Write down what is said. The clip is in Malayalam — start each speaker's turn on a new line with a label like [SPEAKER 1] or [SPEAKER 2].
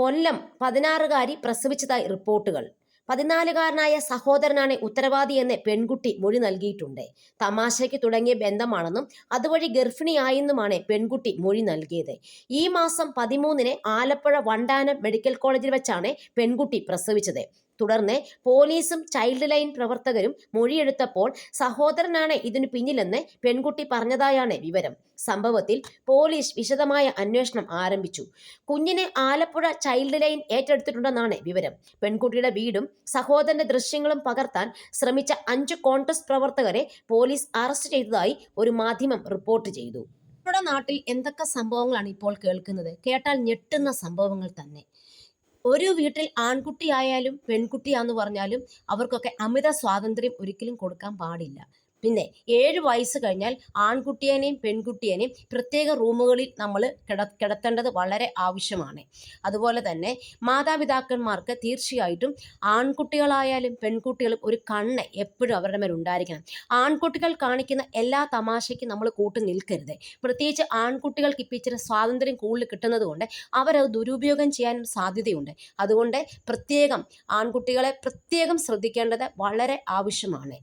[SPEAKER 1] കൊല്ലം പതിനാറുകാരി പ്രസവിച്ചതായി റിപ്പോർട്ടുകൾ. പതിനാലുകാരനായ സഹോദരനാണ് ഉത്തരവാദി എന്ന് പെൺകുട്ടി മൊഴി നൽകിയിട്ടുണ്ട്. തമാശയ്ക്ക് തുടങ്ങിയ ബന്ധമാണെന്നും അതുവഴി ഗർഭിണിയായെന്നുമാണ് പെൺകുട്ടി മൊഴി നൽകിയത്. ഈ മാസം പതിമൂന്നിന് ആലപ്പുഴ വണ്ടാനം മെഡിക്കൽ കോളേജിൽ വെച്ചാണ് പെൺകുട്ടി പ്രസവിച്ചത്. തുടർന്ന് പോലീസും ചൈൽഡ് ലൈൻ പ്രവർത്തകരും മൊഴിയെടുത്തപ്പോൾ സഹോദരനാണ് ഇതിനു പിന്നിലെന്ന് പെൺകുട്ടി പറഞ്ഞതായാണ് വിവരം. സംഭവത്തിൽ പോലീസ് വിശദമായ അന്വേഷണം ആരംഭിച്ചു. കുഞ്ഞിനെ ആലപ്പുഴ ചൈൽഡ് ലൈൻ ഏറ്റെടുത്തിട്ടുണ്ടെന്നാണ് വിവരം. പെൺകുട്ടിയുടെ വീടും സഹോദരന്റെ ദൃശ്യങ്ങളും പകർത്താൻ ശ്രമിച്ച അഞ്ച് കോൺഗ്രസ് പ്രവർത്തകരെ പോലീസ് അറസ്റ്റ് ചെയ്തതായി ഒരു മാധ്യമം റിപ്പോർട്ട് ചെയ്തു. നമ്മുടെ നാട്ടിൽ എന്തൊക്കെ സംഭവങ്ങളാണ് ഇപ്പോൾ കേൾക്കുന്നത്? കേട്ടാൽ ഞെട്ടുന്ന സംഭവങ്ങൾ തന്നെ. ഒരു വീട്ടിൽ ആൺകുട്ടിയായാലും പെൺകുട്ടിയാന്ന് പറഞ്ഞാലും അവർക്കൊക്കെ അമിത സ്വാതന്ത്ര്യം ഒരിക്കലും കൊടുക്കാൻ പാടില്ല. പിന്നെ ഏഴ് വയസ്സ് കഴിഞ്ഞാൽ ആൺകുട്ടിയേനെയും പെൺകുട്ടിയേനെയും പ്രത്യേക റൂമുകളിൽ നമ്മൾ കിട കിടത്തേണ്ടത് വളരെ ആവശ്യമാണ്. അതുപോലെ തന്നെ മാതാപിതാക്കന്മാർക്ക് തീർച്ചയായിട്ടും ആൺകുട്ടികളായാലും പെൺകുട്ടികളും ഒരു കണ്ണ് എപ്പോഴും അവരുടെ മേൽ ഉണ്ടായിരിക്കണം. ആൺകുട്ടികൾ കാണിക്കുന്ന എല്ലാ തമാശയ്ക്കും നമ്മൾ കൂട്ടു നിൽക്കരുത്. പ്രത്യേകിച്ച് ആൺകുട്ടികൾക്ക് ഇപ്പം ഇച്ചിരി സ്വാതന്ത്ര്യം കൂടുതൽ കിട്ടുന്നത് കൊണ്ട് അവരത് ദുരുപയോഗം ചെയ്യാനും സാധ്യതയുണ്ട്. അതുകൊണ്ട് പ്രത്യേകം ആൺകുട്ടികളെ പ്രത്യേകം ശ്രദ്ധിക്കേണ്ടത് വളരെ ആവശ്യമാണ്.